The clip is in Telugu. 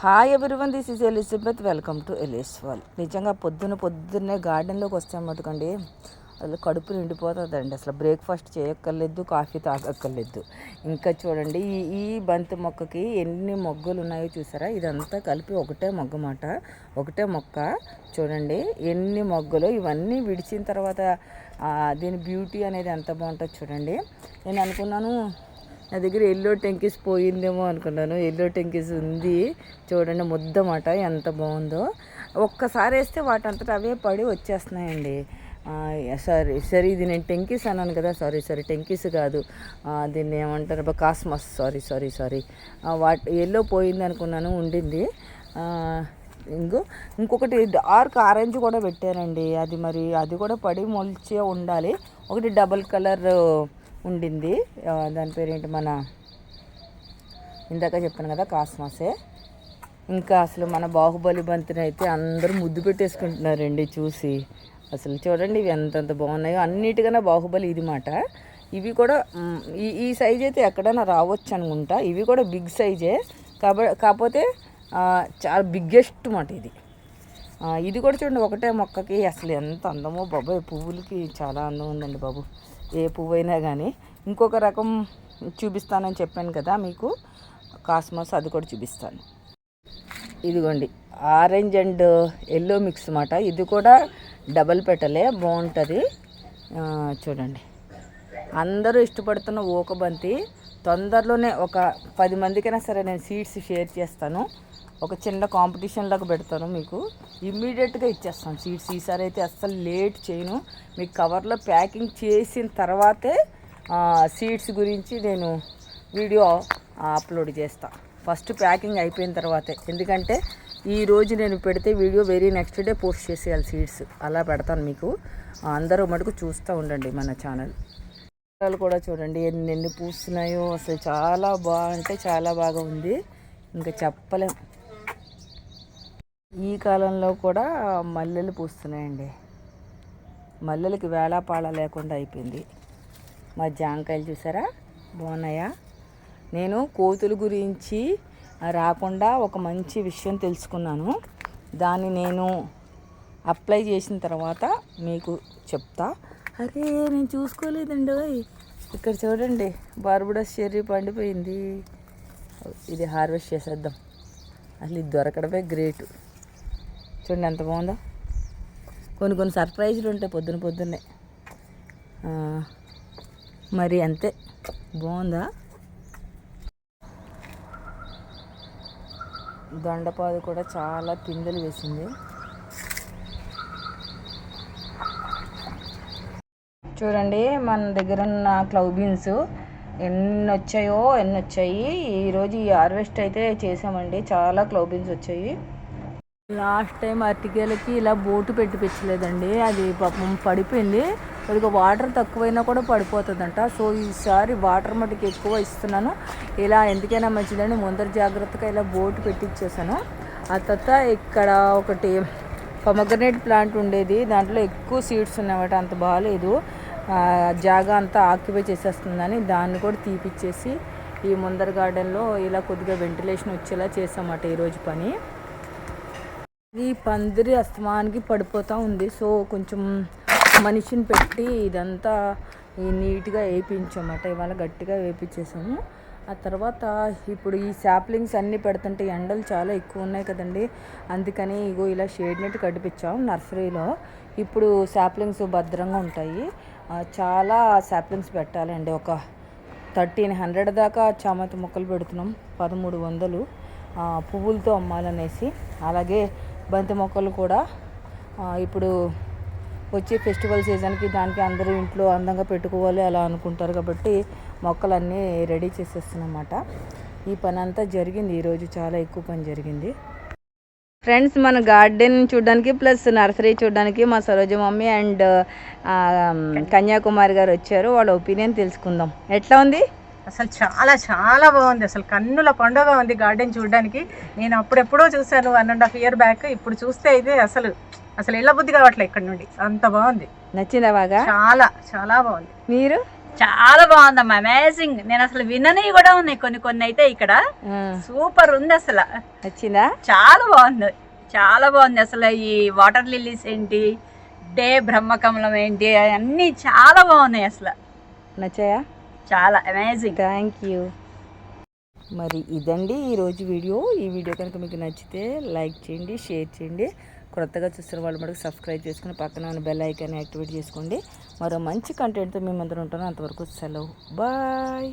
Hi everyone this is Elizabeth welcome to ఎలిస్వాల్ నిజంగా పొద్దున పొద్దున్నే గార్డెన్లోకి వస్తే మటుకండి అసలు కడుపు నిండిపోతుందండి. అసలు బ్రేక్ఫాస్ట్ చేయక్కర్లేదు కాఫీ తాగక్కర్లేదు. ఇంకా చూడండి ఈ ఈ బంతి మొక్కకి ఎన్ని మొగ్గలు ఉన్నాయో చూసారా? ఇదంతా కలిపి ఒకటే మొగ్గ మాట. ఒకటే మొక్క. చూడండి ఎన్ని మొగ్గలు. ఇవన్నీ విడిచిన తర్వాత దీని బ్యూటీ అనేది ఎంత బాగుంటుందో చూడండి. నేను అనుకున్నాను నా దగ్గర ఎల్లో టెంకిస్ పోయిందేమో అనుకున్నాను. ఎల్లో టెంకిస్ ఉంది. చూడండి ముద్దమాట ఎంత బాగుందో. ఒక్కసారి వేస్తే వాటంతట అవే పడి వచ్చేస్తున్నాయండి. సారీ సరే ఇది నేను టెంకీస్ అన్నాను కదా. సారీ సారీ టెంకీస్ కాదు. దీన్ని ఏమంటారు? అబ్బా, cosmos. Sorry sorry sorry. What yellow పోయింది అనుకున్నాను ఉండింది. ఇంకో ఇంకొకటి డార్క్ ఆరెంజ్ కూడా పెట్టారండి. అది మరి అది కూడా పడి మొలిచే ఉండాలి. ఒకటి డబల్ కలర్ ఉండింది. దాని పేరేంటి మన ఇందాక చెప్పాను కదా కాస్మాసే. ఇంకా అసలు మన బాహుబలి బంతిని అయితే అందరూ ముద్దు పెట్టేసుకుంటున్నారండి చూసి. అసలు చూడండి ఇవి ఎంతంత బాగున్నాయో. అన్నిటికన్నా బాహుబలి ఇది మాట. ఇవి కూడా ఈ ఈ సైజ్ అయితే ఎక్కడైనా రావచ్చు అనుకుంటా. ఇవి కూడా బిగ్ సైజే. కాబ కాకపోతే చాలా బిగ్గెస్ట్ మాట ఇది. ఇది కూడా చూడండి ఒకటే మొక్కకి అసలు ఎంత అందమో బాబాయ్ పువ్వులకి చాలా అందం ఉందండి బాబు. ఏ పువ్వు అయినా కానీ ఇంకొక రకం చూపిస్తానని చెప్పాను కదా మీకు. కాస్మోస్ అది కూడా చూపిస్తాను. ఇదిగోండి ఆరెంజ్ అండ్ ఎల్లో మిక్స్ అన్నమాట. ఇది కూడా డబల్ పెట్టలే బాగుంటుంది. చూడండి. అందరూ ఇష్టపడుతున్న ఊకబంతి తొందరలోనే ఒక పది మందికైనా సరే నేను సీడ్స్ షేర్ చేస్తాను. ఒక చిన్న కాంపిటీషన్ లాగా పెడతాను మీకు. ఇమ్మీడియట్గా ఇచ్చేస్తాను. సీడ్స్ ఈసారి అయితే అస్సలు లేట్ చేయను. మీకు కవర్లో ప్యాకింగ్ చేసిన తర్వాతే సీడ్స్ గురించి నేను వీడియో అప్లోడ్ చేస్తాను ఫస్ట్ ప్యాకింగ్ అయిపోయిన తర్వాతే. ఎందుకంటే ఈ రోజు నేను పెడితే video very next day post చేసేయాలి సీడ్స్ అలా పెడతాను మీకు. అందరూ మటుకు చూస్తూ ఉండండి మన ఛానల్ కూడా చూడండి. ఎన్ని ఎన్ని పూస్తున్నాయో. అసలు చాలా బాగా అంటే చాలా బాగా ఉంది. ఇంకా చెప్పలేం. ఈ కాలంలో కూడా మల్లెలు పూస్తున్నాయండి. మల్లెలకి వేళాపాళ లేకుండా అయిపోయింది. మా జాంకాయలు చూసారా? బాగున్నాయా? నేను కోతుల గురించి రాకుండా ఒక మంచి విషయం తెలుసుకున్నాను. దాన్ని నేను అప్లై చేసిన తర్వాత మీకు చెప్తా. అరే నేను చూసుకోలేదండి ఇక్కడ చూడండి బార్బుడస్ చెర్రీ పండిపోయింది. ఇది హార్వెస్ట్ చేసేద్దాం. అసలు ఇది దొరకడమే గ్రేట్. చూడండి ఎంత బాగుందో. కొన్ని కొన్ని సర్ప్రైజ్లు ఉంటాయి పొద్దున పొద్దున్నే. మరి అంతే. బాగుందా? దొండపాదు కూడా చాలా పిందెలు వేసింది. చూడండి మన దగ్గర ఉన్న క్లవ్ బీన్స్ ఎన్ని వచ్చాయో ఎన్ని వచ్చాయి. ఈరోజు ఈ హార్వెస్ట్ అయితే చేసామండి. చాలా క్లవ్ బీన్స్ వచ్చాయి. లాస్ట్ టైం అరటికేలకి ఇలా బోటు పెట్టిపించలేదండి. అది పాపం పడిపోయింది. కొద్దిగా వాటర్ తక్కువైనా కూడా పడిపోతుందంట. సో ఈసారి వాటర్ మటుకు ఎక్కువ ఇస్తున్నాను. ఇలా ఎందుకైనా మంచిదని ముందర జాగ్రత్తగా ఇలా బోటు పెట్టించేసాను ఆ తర్వాత ఇక్కడ ఒకటి పొమగ్రనేట్ ప్లాంట్ ఉండేది. దాంట్లో ఎక్కువ సీడ్స్ ఉన్నాయన్నమాట అంత బాగాలేదు. జాగా అంతా ఆక్యుపై చేసేస్తుందని దాన్ని కూడా తీపిచ్చేసి ఈ ముందర గార్డెన్లో ఇలా కొద్దిగా వెంటిలేషన్ వచ్చేలా చేసామట ఈరోజు పని. ఈ పందిరి అస్తమానికి పడిపోతూ ఉంది. సో కొంచెం మనిషిని పెట్టి ఇదంతా ఈ నీట్గా వేయించామట ఇవాళ గట్టిగా వేయించేసాము ఆ తర్వాత ఇప్పుడు ఈ శాప్లింగ్స్ అన్నీ పెడుతుంటే ఎండలు చాలా ఎక్కువ ఉన్నాయి కదండి. అందుకని ఇగో ఇలా షేడ్ నెట్ కట్టిపించాం నర్సరీలో. ఇప్పుడు శాప్లింగ్స్ భద్రంగా ఉంటాయి. చాలా శాప్లింగ్స్ పెట్టాలండి. ఒక థర్టీన్ హండ్రెడ్ దాకా చామంతి మొక్కలు పెడుతున్నాం. పదమూడు వందలు పువ్వులతో అమ్మాలనేసి. అలాగే బంతి మొక్కలు కూడా ఇప్పుడు వచ్చే ఫెస్టివల్ సీజన్కి దానికి అందరూ ఇంట్లో అందంగా పెట్టుకోవాలి అలా అనుకుంటారు కాబట్టి మొక్కలన్నీ రెడీ చేసేస్తున్నమాట. ఈ పని అంతా జరిగింది ఈరోజు చాలా ఎక్కువ పని జరిగింది. ఫ్రెండ్స్ మన గార్డెన్ చూడడానికి ప్లస్ నర్సరీ చూడడానికి మా సరోజ మమ్మీ అండ్ కన్యాకుమారి గారు వచ్చారు. వాళ్ళ ఒపీనియన్ తెలుసుకుందాం. ఎట్లా ఉంది? అసలు చాలా చాలా బాగుంది. అసలు కన్నుల పండుగ ఉంది గార్డెన్ చూడడానికి. నేను అప్పుడెప్పుడో చూశాను one and half year back. ఇప్పుడు చూస్తే అయితే అసలు అసలు ఇళ్ళ బుద్ధి కావట్లే ఇక్కడ నుండి. అంత బాగుంది. నచ్చిందా బాగా? చాలా చాలా బాగుంది. మీరు? చాలా బాగుందమ్మా. అమేజింగ్ నేను అసలు వినని కూడా ఉన్నాయి కొన్ని కొన్ని అయితే ఇక్కడ. సూపర్ ఉంది అసలు. నచ్చిందా? చాలా బాగుంది. చాలా బాగుంది అసలు ఈ వాటర్ లిల్లీస్ ఏంటి డే బ్రహ్మకమలం ఏంటి అన్నీ చాలా బాగున్నాయి అసలు. నచ్చాయా? చాలా అమేజింగ్ థ్యాంక్ యూ మరి ఇదండి ఈరోజు వీడియో. ఈ వీడియో కనుక మీకు నచ్చితే లైక్ చేయండి షేర్ చేయండి. కొత్తగా చూస్తున్న వాళ్ళు మటుకు సబ్స్క్రైబ్ చేసుకుని పక్కన ఉన్న బెల్ ఐకాన్ యాక్టివేట్ చేసుకోండి. మరో మంచి కంటెంట్తో మేము ఉంటాను అంతవరకు సెలవు. బాయ్